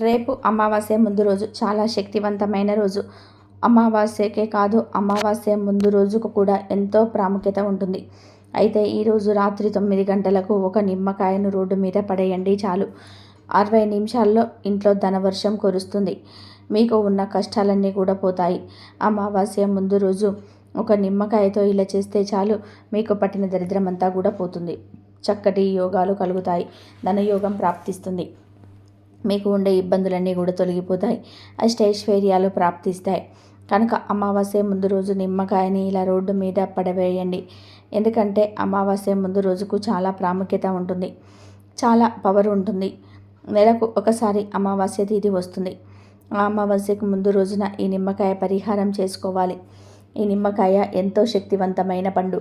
రేపు అమావాస్య ముందు రోజు. చాలా శక్తివంతమైన రోజు. అమావాస్యకే కాదు అమావాస్య ముందు రోజుకు కూడా ఎంతో ప్రాముఖ్యత ఉంటుంది. అయితే ఈరోజు రాత్రి తొమ్మిది గంటలకు ఒక నిమ్మకాయను రోడ్డు మీద పడేయండి చాలు. అరవై నిమిషాల్లో ఇంట్లో ధనవర్షం కురుస్తుంది. మీకు ఉన్న కష్టాలన్నీ కూడా పోతాయి. అమావాస్య ముందు రోజు ఒక నిమ్మకాయతో ఇలా చేస్తే చాలు మీకు పట్టిన దరిద్రమంతా కూడా పోతుంది. చక్కటి యోగాలు కలుగుతాయి. ధనయోగం ప్రాప్తిస్తుంది. మీకు ఉండే ఇబ్బందులన్నీ కూడా తొలగిపోతాయి. అష్టైశ్వర్యాలు ప్రాప్తిస్తాయి. కనుక అమావాస్య ముందు రోజు నిమ్మకాయని ఇలా రోడ్డు మీద పడవేయండి. ఎందుకంటే అమావాస్య ముందు రోజుకు చాలా ప్రాముఖ్యత ఉంటుంది. చాలా పవర్ ఉంటుంది. నెలకు ఒకసారి అమావాస్య తిథి వస్తుంది. ఆ అమావాస్యకు ముందు రోజున ఈ నిమ్మకాయ పరిహారం చేసుకోవాలి. ఈ నిమ్మకాయ ఎంతో శక్తివంతమైన పండు.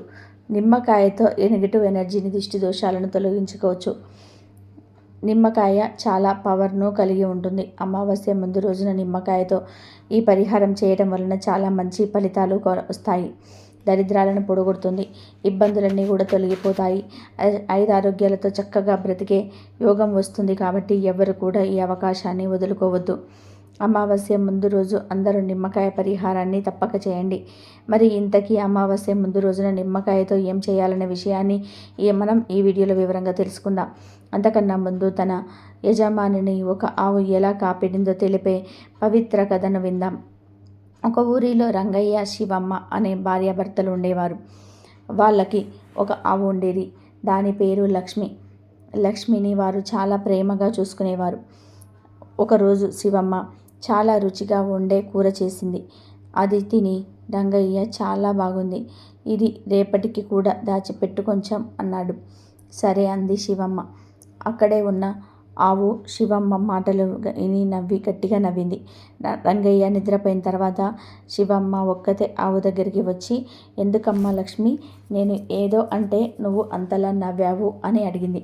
నిమ్మకాయతో నెగిటివ్ ఎనర్జీని దిష్టి దోషాలను తొలగించుకోవచ్చు. నిమ్మకాయ చాలా పవర్ను కలిగి ఉంటుంది. అమావాస్య ముందు రోజున నిమ్మకాయతో ఈ పరిహారం చేయడం వలన చాలా మంచి ఫలితాలు వస్తాయి. దరిద్రాలను పొడగొడుతుంది. ఇబ్బందులన్నీ కూడా తొలగిపోతాయి. ఐదు ఆరోగ్యాలతో చక్కగా బ్రతికే యోగం వస్తుంది కాబట్టి ఎవరు కూడా ఈ అవకాశాన్ని వదులుకోవద్దు. అమావాస్య ముందు రోజు అందరూ నిమ్మకాయ పరిహారాన్ని తప్పక చేయండి. మరి ఇంతకీ అమావాస్య ముందు రోజున నిమ్మకాయతో ఏం చేయాలనే విషయాన్ని మనం ఈ వీడియోలో వివరంగా తెలుసుకుందాం. అంతకన్నా ముందు తన యజమానిని ఒక ఆవు ఎలా కాపాడిందో తెలిపే పవిత్ర కథను విందాం. ఒక ఊరిలో రంగయ్య శివమ్మ అనే భార్యాభర్తలు ఉండేవారు. వాళ్ళకి ఒక ఆవు ఉండేది. దాని పేరు లక్ష్మి. లక్ష్మిని వారు చాలా ప్రేమగా చూసుకునేవారు. ఒకరోజు శివమ్మ చాలా రుచిగా వండే కూర చేసింది. అది తిని రంగయ్య చాలా బాగుంది. ఇది రేపటికి కూడా దాచిపెట్టు కొంచెం అన్నాడు. సరే అంది శివమ్మ. అక్కడే ఉన్న ఆవు శివమ్మ మాటలు విని నవ్వి గట్టిగా నవ్వింది. రంగయ్య నిద్రపోయిన తర్వాత శివమ్మ ఒక్కతే ఆవు దగ్గరికి వచ్చి ఎందుకమ్మా లక్ష్మి నేను ఏదో అంటే నువ్వు అంతలా నవ్వావు అని అడిగింది.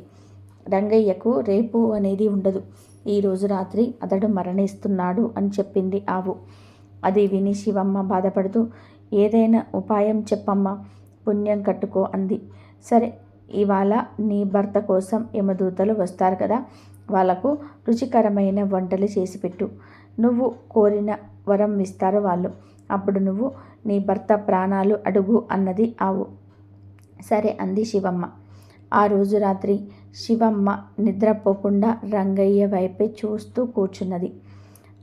రంగయ్యకు రేపు అనేది ఉండదు. ఈరోజు రాత్రి అతడు మరణిస్తున్నాడు అని చెప్పింది ఆవు. అది విని శివమ్మ బాధపడుతూ ఏదైనా ఉపాయం చెప్పమ్మా పుణ్యం కట్టుకో అంది. సరే ఇవాళ నీ భర్త కోసం యమదూతలు వస్తారు కదా వాళ్ళకు రుచికరమైన వంటలు చేసి పెట్టు. నువ్వు కోరిన వరం ఇస్తారు వాళ్ళు. అప్పుడు నువ్వు నీ భర్త ప్రాణాలు అడుగు అన్నది ఆవు. సరే అంది శివమ్మ. ఆ రోజు రాత్రి శివమ్మ నిద్రపోకుండా రంగయ్య వైపే చూస్తూ కూర్చున్నది.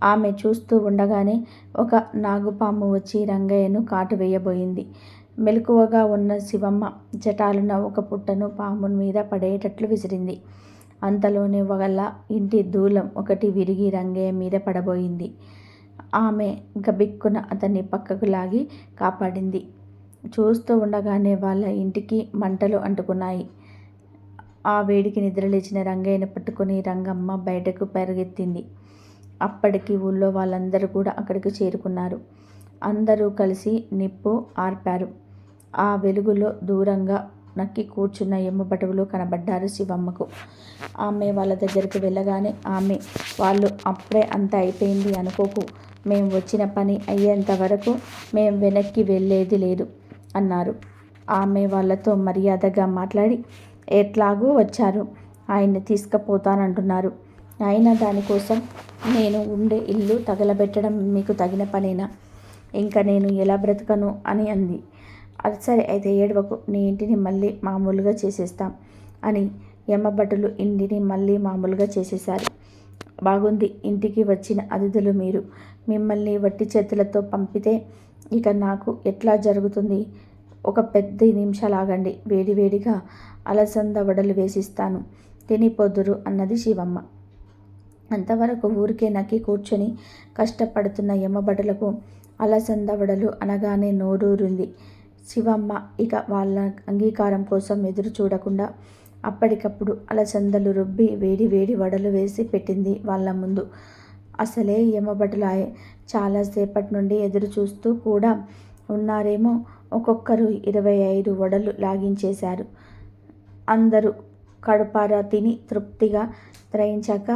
ఆమె చూస్తూ ఉండగానే ఒక నాగుపాము వచ్చి రంగయ్యను కాటు వేయబోయింది. మెలకువగా ఉన్న శివమ్మ జటాలున ఒక పుట్టను పాము మీద పడేటట్లు విసిరింది. అంతలోనే వల్ల ఇంటి దూలం ఒకటి విరిగి రంగయ్య మీద పడబోయింది. ఆమె గబిక్కున అతన్ని పక్కకు లాగి కాపాడింది. చూస్తూ ఉండగానే వాళ్ళ ఇంటికి మంటలు అంటుకున్నాయి. ఆ వేడికి నిద్రలేచిన రంగయ్యను పట్టుకుని రంగమ్మ బయటకు పరిగెత్తింది. అప్పటికి ఊళ్ళో వాళ్ళందరూ కూడా అక్కడికి చేరుకున్నారు. అందరూ కలిసి నిప్పు ఆర్పారు. ఆ వెలుగులో దూరంగా నక్కి కూర్చున్న ఎమ్మబటువులు కనబడ్డారు శివమ్మకు. ఆమె వాళ్ళ దగ్గరికి వెళ్ళగానే ఆమె వాళ్ళు అప్పుడే అంత అయిపోయింది అనుకోకు. మేము వచ్చిన పని అయ్యేంత వరకు మేము వెనక్కి వెళ్ళేది లేదు అన్నారు. ఆమె వాళ్ళతో మర్యాదగా మాట్లాడి ఎట్లాగూ వచ్చారు ఆయన్ని తీసుకుపోతానంటున్నారు. అయినా దానికోసం నేను ఉండే ఇల్లు తగలబెట్టడం మీకు తగిన పనేనా? ఇంకా నేను ఎలా బ్రతకను? అని అంది. అది సరే అయితే ఏడవకు. నీ ఇంటిని మళ్ళీ మామూలుగా చేసేస్తాం అని యమ్మభటులు ఇంటిని మళ్ళీ మామూలుగా చేసేశారు. బాగుంది ఇంటికి వచ్చిన అతిథులు మీరు. మిమ్మల్ని వట్టి చేతులతో పంపితే ఇక నాకు ఎట్లా జరుగుతుంది? ఒక పెద్ద నిమిషాలు ఆగండి వేడివేడిగా అలసంద వడలు వేసిస్తాను. తిని పొద్దురు అన్నది శివమ్మ. అంతవరకు ఊరికే నక్కి కూర్చొని కష్టపడుతున్న యమబడలకు అలసంద వడలు అనగానే నోరూరింది. శివమ్మ ఇక వాళ్ళ అంగీకారం కోసం ఎదురు చూడకుండా అప్పటికప్పుడు అలసందలు రుబ్బి వేడి వేడి వడలు వేసి పెట్టింది వాళ్ళ ముందు. అసలే యమబడులాయే చాలాసేపటి నుండి ఎదురు చూస్తూ కూడా ఉన్నారేమో ఒక్కొక్కరు ఇరవై ఐదు వడలు లాగించేశారు. అందరూ కడుపారా తిని తృప్తిగా త్రయించాక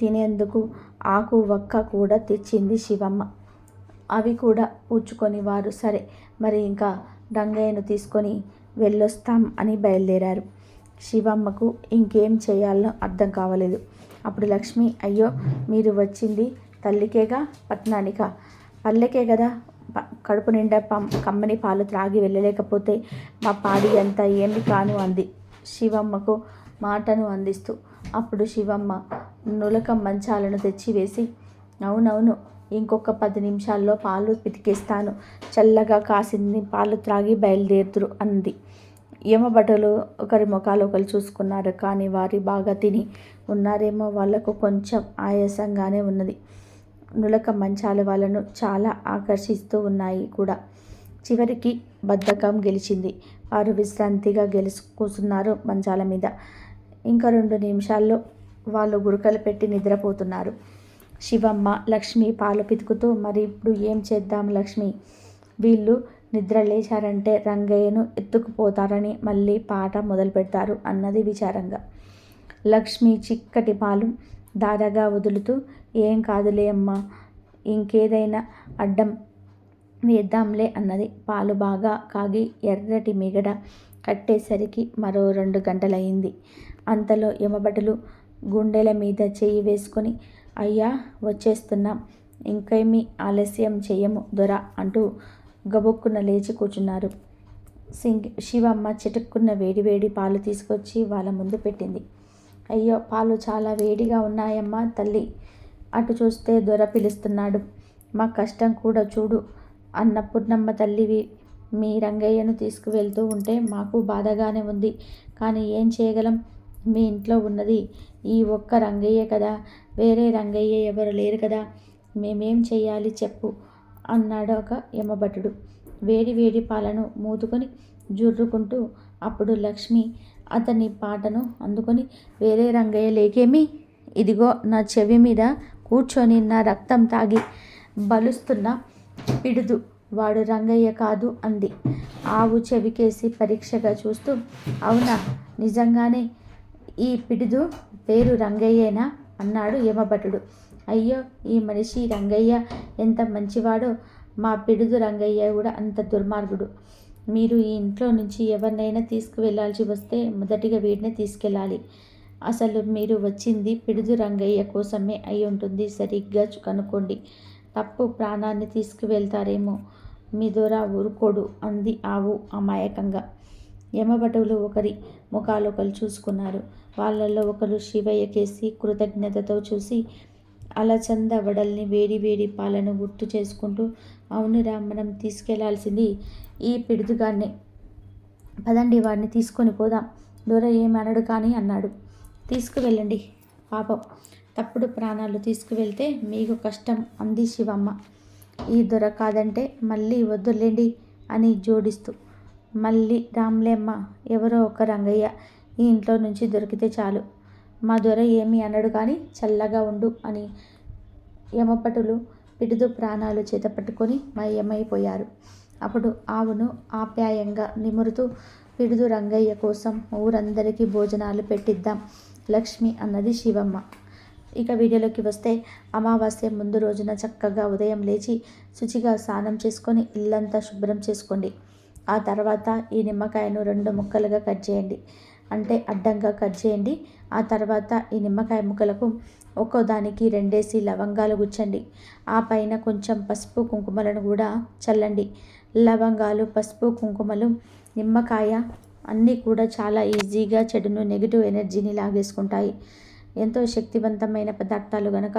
తినేందుకు ఆకు వక్క కూడా తెచ్చింది శివమ్మ. అవి కూడా పూచుకొని వారు సరే మరి ఇంకా రంగయ్యను తీసుకొని వెళ్ళొస్తాం అని బయలుదేరారు. శివమ్మకు ఇంకేం చేయాలో అర్థం కావలేదు. అప్పుడు లక్ష్మి అయ్యో మీరు వచ్చింది తల్లికేగా పట్నానిక? పల్లెకే కదా కడుపు నిండా పం కమ్మని పాలు త్రాగి వెళ్ళలేకపోతే మా పాడి అంతా ఏమి కాను అంది. శివమ్మకు మాటను అందిస్తూ. అప్పుడు శివమ్మ నులక మంచాలను తెచ్చివేసి అవునవును ఇంకొక పది నిమిషాల్లో పాలు పితికేస్తాను. చల్లగా కాసింది పాలు త్రాగి బయలుదేరుతురు అంది. యమభటులు ఒకరి ముఖాలు ఒకరు చూసుకున్నారు కానీ వారి బాగా తిని ఉన్నారేమో వాళ్ళకు కొంచెం ఆయాసంగానే ఉన్నది. నులక మంచాలు వాళ్ళను చాలా ఆకర్షిస్తూ ఉన్నాయి కూడా. చివరికి బద్ధకం గెలిచింది. వారు విశ్రాంతిగా గెలుసు కూర్చున్నారు మంచాల మీద. ఇంకా రెండు నిమిషాల్లో వాళ్ళు గురకలు పెట్టి నిద్రపోతున్నారు. శివమ్మ లక్ష్మి పాలు పితుకుతూ మరి ఇప్పుడు ఏం చేద్దాం లక్ష్మి? వీళ్ళు నిద్ర లేచారంటే రంగయ్యను ఎత్తుకుపోతారని మళ్ళీ పాట మొదలు పెడతారు అన్నది విచారంగా. లక్ష్మి చిక్కటి పాలు దారగా వదులుతూ ఏం కాదులే అమ్మా ఇంకేదైనా అడ్డం వేద్దాంలే అన్నది. పాలు బాగా కాగి ఎర్రటి మిగడ కట్టేసరికి మరో రెండు గంటలయింది అంతలో యమభటులు గుండెల మీద చెయ్యి వేసుకొని అయ్యా వచ్చేస్తున్నాం. ఇంకేమీ ఆలస్యం చెయ్యము దొర అంటూ గబుక్కున లేచి కూర్చున్నారు. సింగ్ శివమ్మ చిటుక్కున్న వేడివేడి పాలు తీసుకొచ్చి వాళ్ళ ముందు పెట్టింది. అయ్యో పాలు చాలా వేడిగా ఉన్నాయమ్మా తల్లి. అటు చూస్తే దొర పిలుస్తున్నాడు. మా కష్టం కూడా చూడు. అన్నపూర్ణమ్మ తల్లివి మీ రంగయ్యను తీసుకువెళ్తూ ఉంటే మాకు బాధగానే ఉంది. కానీ ఏం చేయగలం? మీ ఇంట్లో ఉన్నది ఈ ఒక్క రంగయ్య కదా. వేరే రంగయ్య ఎవరు లేరు కదా. మేమేం చేయాలి చెప్పు అన్నాడు ఒక యమభటుడు. వేడి వేడి పాలను మూతుకొని జుర్రుకుంటూ అప్పుడు లక్ష్మి అతని పాటను అందుకొని వేరే రంగయ్య లేకేమి? ఇదిగో నా చెవి మీద కూర్చొని నా రక్తం తాగి బలుస్తున్న పిడుదు. వాడు రంగయ్య కాదు అంది. ఆవు చెవికేసి పరీక్షగా చూస్తూ అవునా? నిజంగానే ఈ పిడుదు పేరు రంగయ్యేనా? అన్నాడు యమభటుడు. అయ్యో ఈ మనిషి రంగయ్య ఎంత మంచివాడో. మా పిడుదు రంగయ్య కూడా అంత దుర్మార్గుడు. మీరు ఈ ఇంట్లో నుంచి ఎవరినైనా తీసుకువెళ్ళాల్సి వస్తే మొదటిగా వీడిని తీసుకెళ్ళాలి. అసలు మీరు వచ్చింది పిడుదు రంగయ్య కోసమే అయి ఉంటుంది. సరిగ్గా కనుక్కోండి. తప్పు ప్రాణాన్ని తీసుకువెళ్తారేమో. మీ దొర ఊరుకోడు అంది ఆవు అమాయకంగా. యమభటులు ఒకరి ముఖాలు ఒకరు చూసుకున్నారు. వాళ్ళల్లో ఒకరు శివయ్య కేసి కృతజ్ఞతతో చూసి అలచంద వడల్ని వేడి వేడి పాలను గుర్తు చేసుకుంటూ అవునురా మనం తీసుకెళ్ళాల్సింది ఈ పిడుదుగాన్నే పదండి వాడిని తీసుకొని పోదాం. దొర ఏమనడు కానీ అన్నాడు. తీసుకువెళ్ళండి పాపం. తప్పుడు ప్రాణాలు తీసుకువెళ్తే మీకు కష్టం అంది శివమ్మ. ఈ దొర కాదంటే మళ్ళీ వద్దులేండి అని జోడిస్తూ. మళ్ళీ రామ్లేమ్మ ఎవరో ఒక రంగయ్య ఈ ఇంట్లో నుంచి దొరికితే చాలు. మా దొర ఏమీ అనడు కానీ చల్లగా ఉండు అని యమపటులు పిడుదు ప్రాణాలు చేత పట్టుకొని మయమైపోయారు. అప్పుడు ఆవును ఆప్యాయంగా నిమురుతూ పిడుదు రంగయ్య కోసం ఊరందరికీ భోజనాలు పెట్టిద్దాం లక్ష్మి అన్నది శివమ్మ. ఇక వీడియోలోకి వస్తే అమావాస్య ముందు రోజున చక్కగా ఉదయం లేచి శుచిగా స్నానం చేసుకొని ఇల్లంతా శుభ్రం చేసుకోండి. ఆ తర్వాత ఈ నిమ్మకాయను రెండు ముక్కలుగా కట్ చేయండి. అంటే అడ్డంగా కట్ చేయండి. ఆ తర్వాత ఈ నిమ్మకాయ ముక్కలకు ఒక్కో దానికి రెండేసి లవంగాలు గుచ్చండి ఆ పైన కొంచెం పసుపు కుంకుమలను కూడా చల్లండి. లవంగాలు పసుపు కుంకుమలు నిమ్మకాయ అన్నీ కూడా చాలా ఈజీగా చెడును నెగిటివ్ ఎనర్జీని లాగేసుకుంటాయి. ఎంతో శక్తివంతమైన పదార్థాలు గనక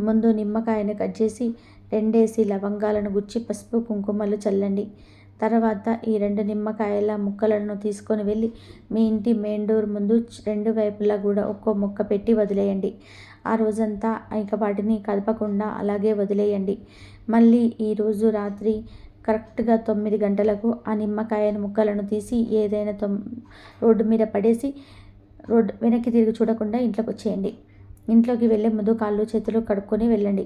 ముందు నిమ్మకాయను కట్ చేసి రెండేసి లవంగాలను గుచ్చి పసుపు కుంకుమలు చల్లండి. తర్వాత ఈ రెండు నిమ్మకాయల ముక్కలను తీసుకొని వెళ్ళి మీ ఇంటి మెయిన్ డోర్ ముందు రెండు వైపులా కూడా ఒక్కో ముక్క పెట్టి వదిలేయండి. ఆ రోజంతా ఇక వాటిని కదపకుండా అలాగే వదిలేయండి. మళ్ళీ ఈరోజు రాత్రి కరెక్ట్గా తొమ్మిది గంటలకు ఆ నిమ్మకాయల ముక్కలను తీసి ఏదైనా తొమ్ రోడ్డు మీద పడేసి రోడ్డు వెనక్కి తిరిగి చూడకుండా ఇంట్లోకి వచ్చేయండి. ఇంట్లోకి వెళ్ళే ముందు కాళ్ళు చేతులు కడుక్కొని వెళ్ళండి.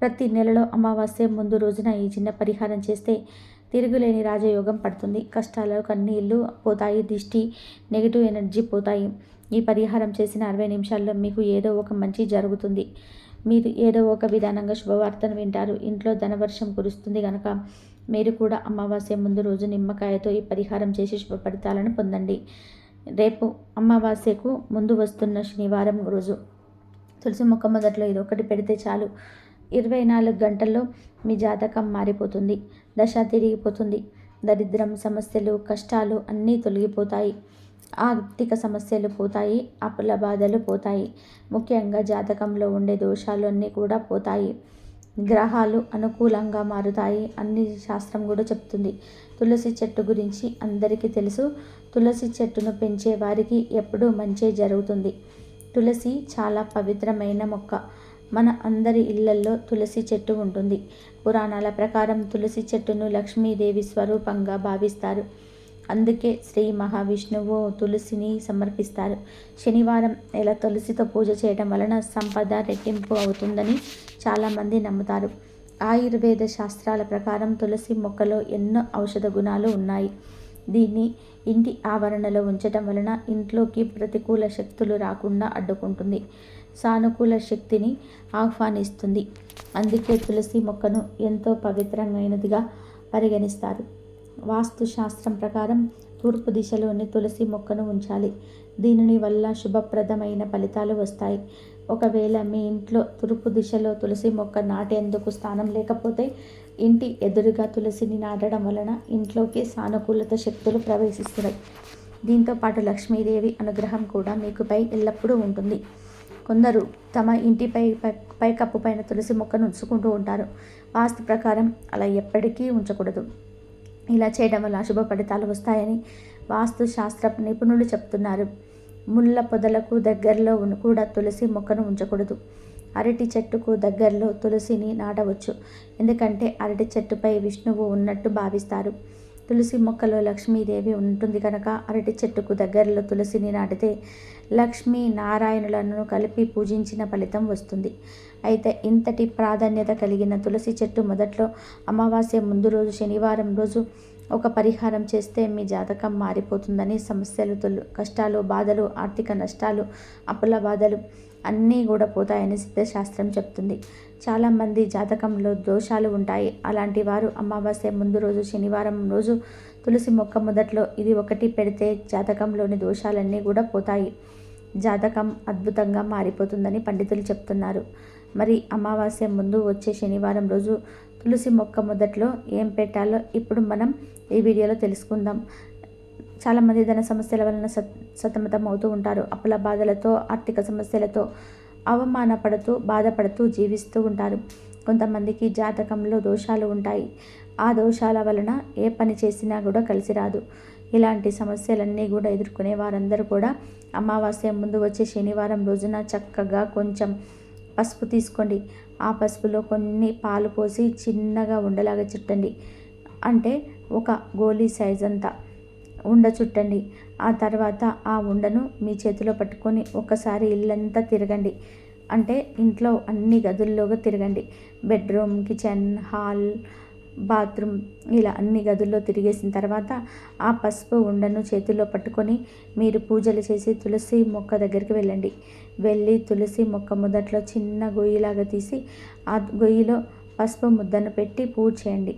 ప్రతి నెలలో అమావాస్య ముందు రోజున ఈ చిన్న పరిహారం చేస్తే తిరుగులేని రాజయోగం పడుతుంది. కష్టాలు కన్నీళ్ళు పోతాయి దిష్టి నెగిటివ్ ఎనర్జీ పోతాయి. ఈ పరిహారం చేసిన అరవై నిమిషాల్లో మీకు ఏదో ఒక మంచి జరుగుతుంది. మీరు ఏదో ఒక విధానంగా శుభవార్తను వింటారు. ఇంట్లో ధనవర్షం కురుస్తుంది కనుక మీరు కూడా అమావాస్య ముందు రోజు నిమ్మకాయతో ఈ పరిహారం చేసి శుభ ఫలితాలను పొందండి. రేపు అమావాస్యకు ముందు వస్తున్న శనివారం రోజు. తులసి మొక్క మొదట్లో ఇది ఒకటి పెడితే చాలు. ఇరవై నాలుగు గంటల్లో మీ జాతకం మారిపోతుంది. దశ తిరిగిపోతుంది. దరిద్రం సమస్యలు కష్టాలు అన్నీ తొలగిపోతాయి. ఆర్థిక సమస్యలు పోతాయి అప్పుల బాధలు పోతాయి. ముఖ్యంగా జాతకంలో ఉండే దోషాలు అన్నీ కూడా పోతాయి. గ్రహాలు అనుకూలంగా మారుతాయి అన్ని శాస్త్రం కూడా చెప్తుంది. తులసి చెట్టు గురించి అందరికీ తెలుసు. తులసి చెట్టును పెంచే వారికి ఎప్పుడూ మంచి జరుగుతుంది. తులసి చాలా పవిత్రమైన మొక్క. మన అందరి ఇళ్ళల్లో తులసి చెట్టు ఉంటుంది. పురాణాల ప్రకారం తులసి చెట్టును లక్ష్మీదేవి స్వరూపంగా భావిస్తారు. అందుకే శ్రీ మహావిష్ణువు తులసిని సమర్పిస్తారు. శనివారం ఇలా తులసితో పూజ చేయడం వలన సంపద రెట్టింపు అవుతుందని చాలామంది నమ్ముతారు. ఆయుర్వేద శాస్త్రాల ప్రకారం తులసి మొక్కలో ఎన్నో ఔషధ గుణాలు ఉన్నాయి. దీన్ని ఇంటి ఆవరణలో ఉంచటం వలన ఇంట్లోకి ప్రతికూల శక్తులు రాకుండా అడ్డుకుంటుంది. సానుకూల శక్తిని ఆహ్వానిస్తుంది. అందుకే తులసి మొక్కను ఎంతో పవిత్రమైనదిగా పరిగణిస్తారు. వాస్తు శాస్త్రం ప్రకారం తూర్పు దిశలోని తులసి మొక్కను ఉంచాలి. దీనిని వల్ల శుభప్రదమైన ఫలితాలు వస్తాయి. ఒకవేళ మీ ఇంట్లో తూర్పు దిశలో తులసి మొక్క నాటేందుకు స్థానం లేకపోతే ఇంటి ఎదురుగా తులసిని నాటడం వలన ఇంట్లోకి సానుకూలత శక్తులు ప్రవేశిస్తున్నాయి. దీంతో పాటు లక్ష్మీదేవి అనుగ్రహం కూడా మీకుపై ఎల్లప్పుడూ ఉంటుంది. కొందరు తమ ఇంటిపై పై కప్పు పైన తులసి మొక్కను ఉంచుకుంటూ ఉంటారు. వాస్తు ప్రకారం అలా ఎప్పటికీ ఉంచకూడదు. ఇలా చేయడం వల్ల అశుభ ఫలితాలు వస్తాయని వాస్తు శాస్త్ర నిపుణులు చెప్తున్నారు. ముళ్ళ పొదలకు దగ్గరలో కూడా తులసి మొక్కను ఉంచకూడదు. అరటి చెట్టుకు దగ్గరలో తులసిని నాటవచ్చు. ఎందుకంటే అరటి చెట్టుపై విష్ణువు ఉన్నట్టు భావిస్తారు. తులసి మొక్కలో లక్ష్మీదేవి ఉంటుంది కనుక అరటి చెట్టుకు దగ్గరలో తులసిని నాటితే లక్ష్మీ నారాయణులను కలిపి పూజించిన ఫలితం వస్తుంది. అయితే ఇంతటి ప్రాధాన్యత కలిగిన తులసి చెట్టు మొదట్లో అమావాస్య ముందు రోజు శనివారం రోజు ఒక పరిహారం చేస్తే మీ జాతకం మారిపోతుందని సమస్యలు తొలు కష్టాలు బాధలు ఆర్థిక నష్టాలు అప్పుల బాధలు అన్నీ కూడా పోతాయని సిద్ధశాస్త్రం చెప్తుంది. చాలామంది జాతకంలో దోషాలు ఉంటాయి. అలాంటి వారు అమావాస్య ముందు రోజు శనివారం రోజు తులసి మొక్క మొదట్లో ఇది ఒకటి పెడితే జాతకంలోని దోషాలన్నీ కూడా పోతాయి. జాతకం అద్భుతంగా మారిపోతుందని పండితులు చెప్తున్నారు. మరి అమావాస్య ముందు వచ్చే శనివారం రోజు తులసి మొక్క మొదట్లో ఏం పెట్టాలో ఇప్పుడు మనం ఈ వీడియోలో తెలుసుకుందాం. చాలామంది ధన సమస్యల వలన సత్ సతమతం అవుతూ ఉంటారు. అప్పుల బాధలతో ఆర్థిక సమస్యలతో అవమానపడుతూ బాధపడుతూ జీవిస్తూ ఉంటారు. కొంతమందికి జాతకంలో దోషాలు ఉంటాయి. ఆ దోషాల వలన ఏ పని చేసినా కూడా కలిసి రాదు. ఇలాంటి సమస్యలన్నీ కూడా ఎదుర్కొనే వారందరూ కూడా అమావాస్య ముందు వచ్చే శనివారం రోజున చక్కగా కొంచెం పసుపు తీసుకోండి. ఆ పసుపులో కొన్ని పాలు పోసి చిన్నగా ఉండలాగా చుట్టండి. అంటే ఒక గోలీ సైజ్ అంతా. ఉండ చుట్టండి. ఆ తర్వాత ఆ ఉండను మీ చేతిలో పట్టుకొని ఒకసారి ఇల్లంతా తిరగండి. అంటే ఇంట్లో అన్ని గదుల్లోగా తిరగండి. బెడ్రూమ్ కిచెన్ హాల్ బాత్రూమ్ ఇలా అన్ని గదుల్లో తిరిగేసిన తర్వాత ఆ పసుపు ఉండను చేతిలో పట్టుకొని మీరు పూజలు చేసి తులసి మొక్క దగ్గరికి వెళ్ళండి. వెళ్ళి తులసి మొక్క మొదట్లో చిన్న గొయ్యిలాగా తీసి ఆ గొయ్యిలో పసుపు ముద్దను పెట్టి పూజ చేయండి.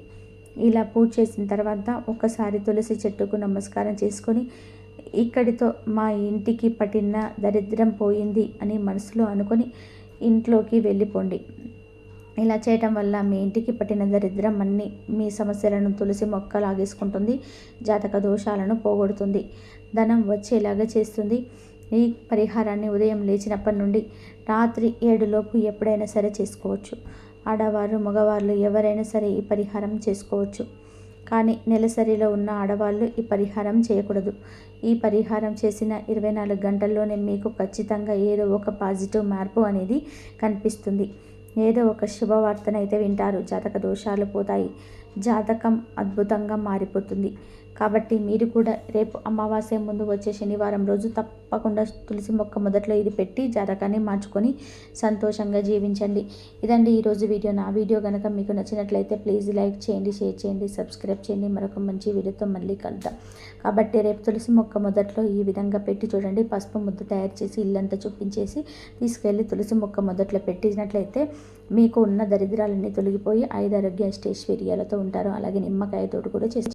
ఇలా పూజ చేసిన తర్వాత ఒకసారి తులసి చెట్టుకు నమస్కారం చేసుకొని ఇక్కడితో మా ఇంటికి పట్టిన దరిద్రం పోయింది అని మనసులో అనుకొని ఇంట్లోకి వెళ్ళిపోండి. ఇలా చేయటం వల్ల మీ ఇంటికి పట్టిన దరిద్రం అన్ని మీ సమస్యలను తులసి మొక్క లాగేసుకుంటుంది జాతక దోషాలను పోగొడుతుంది. ధనం వచ్చేలాగా చేస్తుంది. ఈ పరిహారాన్ని ఉదయం లేచినప్పటి నుండి రాత్రి ఏడులోపు ఎప్పుడైనా సరే చేసుకోవచ్చు. ఆడవారు మగవాళ్ళు ఎవరైనా సరే ఈ పరిహారం చేసుకోవచ్చు. కానీ నెలసరిలో ఉన్న ఆడవాళ్ళు ఈ పరిహారం చేయకూడదు. ఈ పరిహారం చేసిన ఇరవై నాలుగు గంటల్లోనే మీకు ఖచ్చితంగా ఏదో ఒక పాజిటివ్ మార్పు అనేది కనిపిస్తుంది. ఏదో ఒక శుభవార్తనైతే వింటారు. జాతక దోషాలు పోతాయి. జాతకం అద్భుతంగా మారిపోతుంది. కాబట్టి మీరు కూడా రేపు అమావాస్య ముందు వచ్చే శనివారం రోజు తప్పకుండా తులసి మొక్క మొదట్లో ఇది పెట్టి జాతకాన్ని మార్చుకొని సంతోషంగా జీవించండి. ఇదండి ఈరోజు వీడియో. నా వీడియో కనుక మీకు నచ్చినట్లయితే ప్లీజ్ లైక్ చేయండి షేర్ చేయండి సబ్స్క్రైబ్ చేయండి. మరొక మంచి వీడియోతో మళ్ళీ కలుద్దాం. కాబట్టి రేపు తులసి మొక్క మొదట్లో ఈ విధంగా పెట్టి చూడండి. పసుపు ముద్ద తయారు చేసి ఇల్లంతా చూపించేసి తీసుకెళ్ళి తులసి మొక్క మొదట్లో పెట్టినట్లయితే మీకు ఉన్న దరిద్రాలన్నీ తొలగిపోయి ఐదు ఆరోగ్య ఉంటారు. అలాగే నిమ్మకాయ తోడు కూడా చేసి